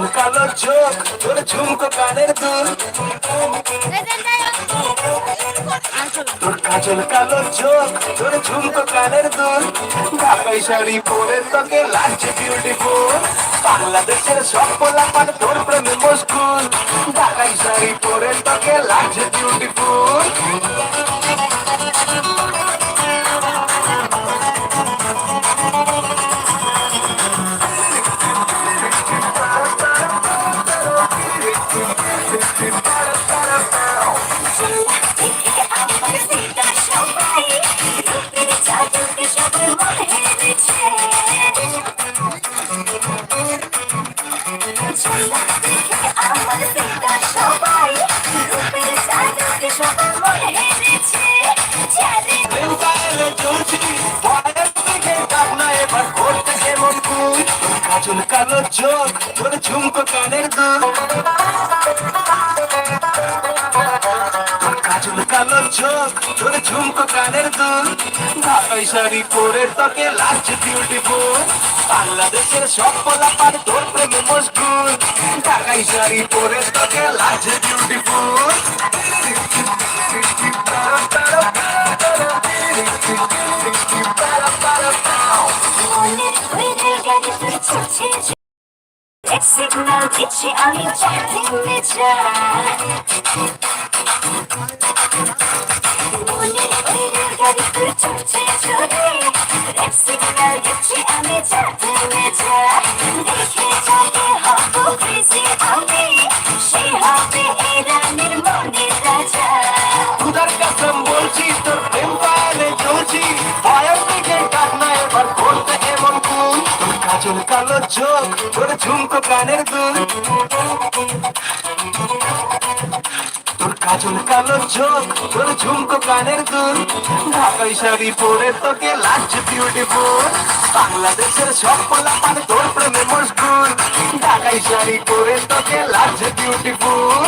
চোখ, তোর ঝুমকো কানের দুল। তোর কাজল কালো চোখ, তোর ঝুমকো কানের দুল। ঢাকাই শাড়ি পরে তোকে লাগছে বিউটিফুল বাংলাদেশের সব পোলাপান তোর কেমন কুল চোখ তোর ঝুমকো কানের দুল। চোখ তোর ঝুমকো কানের দুল। ঢাকাই শাড়ি পরে তোকে লাগছে বিউটিফুল বাংলাদেশের সব পোলাপান তোর প্রেমে মশগুল। ঢাকাই শাড়ি পরে তোকে লাগছে beautiful Sıkılan keçi alacak dinleyecek Bu ne öyle garip bir Türkçe çöre Hepsi kadar geçi alacak dinleyecek Dinleyecek তোর কাজল কালো চোখ, তোর ঝুমকো কানের দুল। তোর কাজল কালো চোখ, তোর ঝুমকো কানের দুল। ঢাকাই শাড়ি পরে তোকে লাগছে বিউটিফুল বাংলাদেশের সব পোলাপান তোর প্রেমে মশগুল। ঢাকাই শাড়ি পরে তোকে লাগছে বিউটিফুল